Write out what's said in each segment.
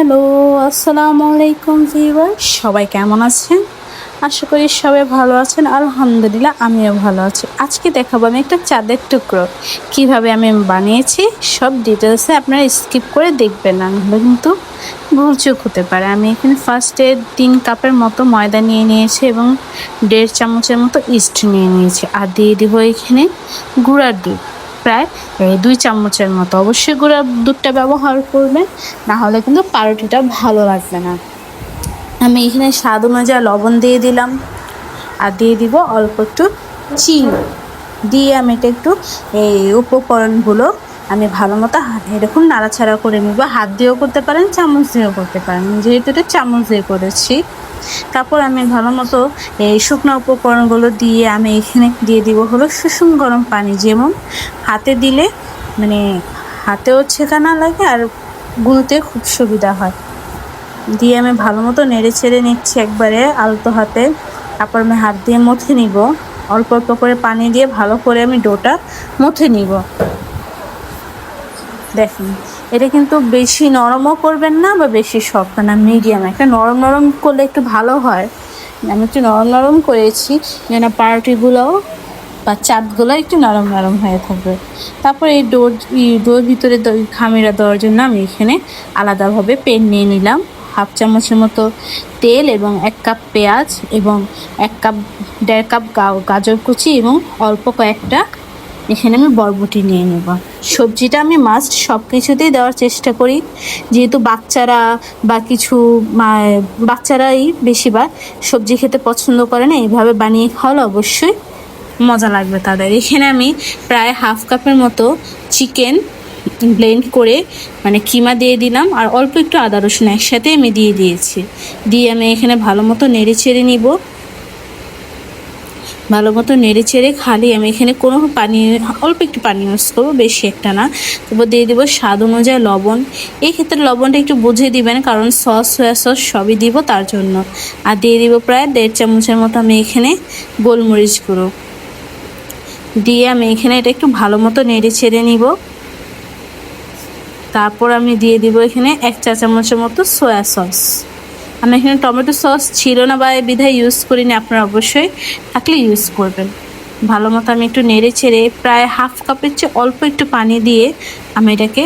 Hello, আসসালামু আলাইকুম viewer সবাই কেমন আছেন? আশা করি সবাই ভালো আছেন। আলহামদুলিল্লাহ, আমিও ভালো আছি। আজকে দেখাবো আমি একটা চাঁদের টুকরো। কীভাবে আমি বানিয়েছি, সব ডিটেলসে আপনারা স্কিপ করে দেখবেন। না নাহলে কিন্তু ভুলচুক হতে পারে। আমি এখানে ফার্স্টে তিন কাপের মতো ময়দা নিয়ে নিয়েছি এবং দেড় চামচের মতো ইস্ট নিয়ে নিয়েছি। আর দিয়ে দিব এখানে গুঁড়ার দুধ। প্রায় দুই চামচের মতো। অবশ্যই গুঁড়ার দুধটা ব্যবহার করবেন, না হলে কিন্তু পাউরুটিটা ভালো লাগবে না। আমি এখানে স্বাদ অনুযায়ী লবণ দিয়ে দিলাম, আর দিয়ে দিব অল্প একটু চিনি। দিয়ে আমি এটা একটু এই উপকরণগুলো আমি ভালো মতো এরকম নাড়াছাড়া করে নিব। হাত দিয়েও করতে পারেন, চামচ দিয়েও করতে পারেন। যেহেতু এটা চামচ দিয়ে করেছি তারপর আমি ভালো মতো এই শুকনো উপকরণগুলো দিয়ে আমি এখানে দিয়ে দিব হলো সুষুম গরম পানি। যেমন হাতে দিলে মানে হাতেও ছেঁকা না লাগে আর গুলতে খুব সুবিধা হয়। দিয়ে আমি ভালো মতো নেড়ে ছেড়ে নিচ্ছি একবারে আলতো হাতে। তারপর আমি হাত দিয়ে মথে নিব। অল্প অল্প করে পানি দিয়ে ভালো করে আমি ডোটা মথে নিব। দেখুন। এটা কিন্তু বেশি নরমও করবেন না বা বেশি শক্ত না মিডিয়াম একটা নরম নরম করলে একটু ভালো হয়। আমি একটু নরম নরম করেছি, যেন পাউরুটিগুলোও বা চাঁদগুলো একটু নরম নরম হয়ে থাকবে। তারপর এই ডোর ডোর ভিতরে খামিরা দেওয়ার জন্য আমি এখানে আলাদাভাবে পেন নিয়ে নিলাম। হাফ চামচের মতো তেল এবং এক কাপ পেঁয়াজ এবং এক কাপ, দেড় কাপ গাজর কুচি এবং অল্প কয়েকটা এখানে আমি বরবটি নিয়ে নেব। সবজিটা আমি মাস্ট সব কিছুতেই দেওয়ার চেষ্টা করি। যেহেতু বাচ্চারা বা কিছু বাচ্চারাই বেশিরভাগ সবজি খেতে পছন্দ করে না এইভাবে বানিয়ে খাওয়ালে অবশ্যই মজা লাগবে তাদের। এখানে আমি প্রায় হাফ কাপের মতো চিকেন ব্লেন্ড করে মানে কিমা দিয়ে দিলাম আর অল্প একটু আদা রসুন একসাথে আমি দিয়ে দিয়েছি। দিয়ে আমি এখানে ভালো মতো নেড়ে চেড়ে নিব। ভালো মতো নেড়ে চেড়ে খালি আমি এখানে কোনো পানি, অল্প একটু পানি ইউজ করব, বেশি একটা না। তারপর দিয়ে দেবো স্বাদ অনুযায়ী লবণ। এই ক্ষেত্রে লবণটা একটু বুঝে দিবেন, কারণ সস সয়া সস সবই দিব তার জন্য। আর দিয়ে দিব প্রায় দেড় চামচের মতো আমি এখানে গোলমরিচ গুঁড়ো। দিয়ে আমি এখানে এটা একটু ভালো মতো নেড়ে ছেড়ে নিব। তারপর আমি দিয়ে দিব এখানে এক চা চামচের মতো সয়া সস আমি এখানে টমেটো সস ছিল না বা বিধায় ইউজ করিনি, আপনারা অবশ্যই থাকলে ইউজ করবেন। ভালো মতো আমি একটু নেড়ে ছেড়ে প্রায় হাফ কাপের চেয়ে অল্প একটু পানি দিয়ে আমি এটাকে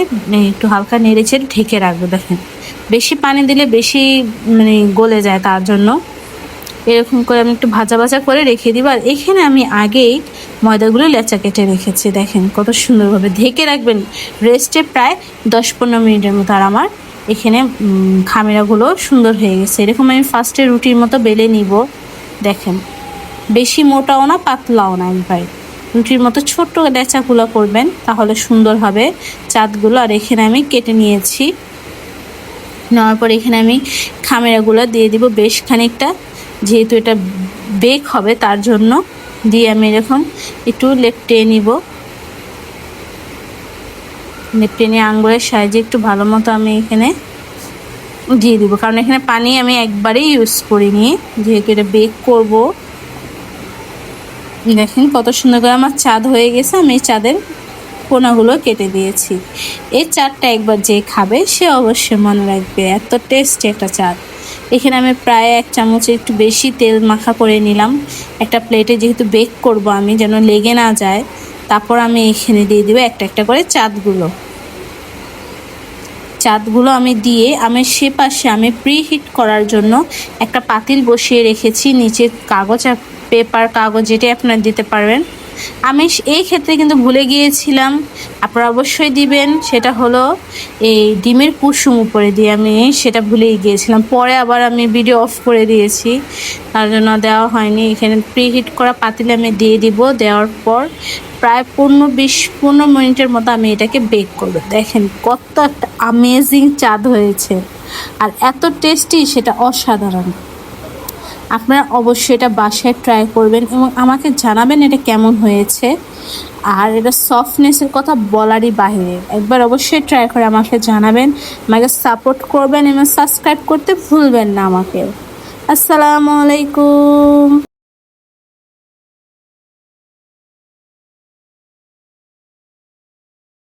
একটু হালকা নেড়ে ছেড়ে ঢেকে রাখব, দেখেন। বেশি পানি দিলে বেশি মানে গলে যায় তার জন্য। এরকম করে আমি একটু ভাজা ভাজা করে রেখে দিব। আর এখানে আমি আগেই ময়দাগুলো লেচা কেটে রেখেছি, দেখেন। কত সুন্দরভাবে ঢেকে রাখবেন। রেস্টে প্রায় দশ পনেরো মিনিটের মতো। আর আমার এখানে খামিরাগুলো সুন্দর হয়ে গেছে। এরকম আমি ফার্স্টে রুটির মতো বেলে নিব। দেখেন, বেশি মোটাও না, পাতলাও না একবারে রুটির মতো ছোট্ট লেচাগুলো করবেন, তাহলে সুন্দর হবে চাঁদগুলো। আর এখানে আমি কেটে নিয়েছি। নেওয়ার পর এখানে আমি খামেরাগুলো দিয়ে দিব বেশ খানিকটা। যেহেতু এটা বেক হবে, তার জন্য দিয়ে আমি এরকম একটু লেপটে নিব। নিয়ে আঙ্গুলের সাইজে একটু ভালো মতো আমি এখানে দিয়ে দিব। কারণ এখানে পানি আমি একবারেই ইউজ করিনি। যেহেতু এটা বেক করব। দেখেন কত সুন্দর করে আমার চাঁদ হয়ে গেছে। আমি চাঁদের কোনাগুলো কেটে দিয়েছি। এই চাঁদটা একবার যে খাবে, সে অবশ্যই মনে রাখবে। এত টেস্টি একটা চাঁদ। এখানে আমি প্রায় এক চামচে একটু বেশি তেল মাখা করে নিলাম। একটা প্লেটে যেহেতু বেক করব আমি, যেন লেগে না যায়। তারপর আমি এখানে দিয়ে দেবো একটা একটা করে চাঁদগুলো। চাঁদগুলো আমি দিয়ে আমি সে পাশে আমি প্রি হিট করার জন্য একটা পাতিল বসিয়ে রেখেছি, নিচে কাগজ পেপার কাগজ যেটি আপনারা দিতে পারবেন। আমি এই ক্ষেত্রে কিন্তু ভুলে গিয়েছিলাম। আপনারা অবশ্যই দিবেন। সেটা হলো এই ডিমের কুসুম উপরে দিয়ে আমি সেটা ভুলেই গিয়েছিলাম। পরে আবার আমি ভিডিও অফ করে দিয়েছি। তার জন্য দেওয়া হয়নি। এখানে প্রি হিট করা পাতিলে আমি দিয়ে দিব। দেওয়ার পর প্রায় পনেরো বিশ পনেরো মিনিটের মতো আমি এটাকে বেক করব। দেখেন কত একটা আমেজিং চাঁদ হয়েছে। আর এত টেস্টি সেটা অসাধারণ। আপনারা অবশ্যই এটা বাসায় ট্রাই করবেন এবং আমাকে জানাবেন এটা কেমন হয়েছে। আর এটা সফটনেসের কথা বলারই বাহিরে। একবার অবশ্যই ট্রাই করে আমাকে জানাবেন, আমাকে সাপোর্ট করবেন এবং সাবস্ক্রাইব করতে ভুলবেন না আমাকে। আসসালামু আলাইকুম।